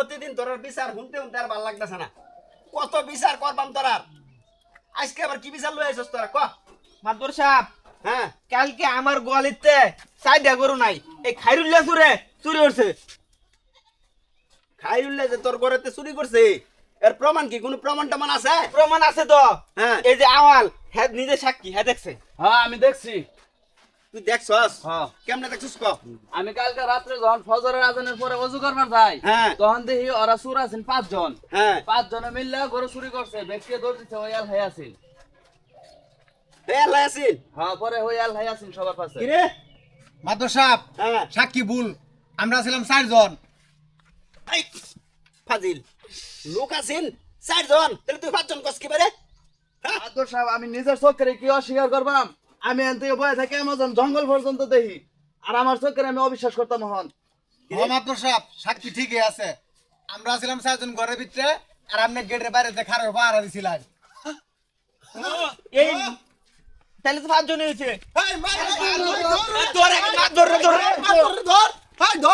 প্রতিদিন তোর বিচার শুনতে শুনতে আর ভালো লাগতেছে না। কত বিচার করবাম তোরার? আজকে আবার কি বিচার লই আইছস তোরা? ক? মাদুর সাহেব হ্যাঁ। কালকে আমার গোয়ালিতে সাইডা গরু নাই। এই খাইরুল্লা চুরে চুরি করছে খাই উঠলে যে তোর ঘরেতে চুরি করছে এর প্রমাণ কি? কোনো প্রমাণ টমান আছে? প্রমাণ আছে তো। হ্যাঁ। এই যে আওয়াল হ্যাঁ নিজে সাক্ষী হ্যাঁ দেখছে। হ্যাঁ আমি দেখছি। তুই দেখছস? হ্যাঁ। কেমনে দেখছস ক আমি কালকে রাত্রে যখন ফজরের আজানের পরে অজু করবার যাই হ্যাঁ। তখন দেখি ওরা চুর আছেন পাঁচজন। হ্যাঁ। পাঁচ জনে মিললে গরু চুরি করছে ব্যক্তি দৌড় দিচ্ছে ওই আল হ্যাঁ পরে হ্যাঁ। সাক্ষী ভুল। আমরা ছিলাম চারজন। ফাজিল। লোক আছেন চারজন তাহলে তুই পাঁচজন কস কি সাহেব আমি নিজের চোখে কি অস্বীকার করবাম? আমি এন থেকে বয়ে থাকি আমাজন জঙ্গল পর্যন্ত দেখি আর আমার চোখের আমি অবিশ্বাস করতাম হন মাদর সাহেব সাক্ষী ঠিকই আছে আমরা ছিলাম চারজন ঘরের ভিতরে আর আপনি গেটের বাইরে দেখার পাহারা দিছিলাম এই তাহলে তো পাঁচজনই হয়েছে এই, মার, মার, মার, ধরে মাদুর ধরে ধর, ধর, ধর, ধর, ধর।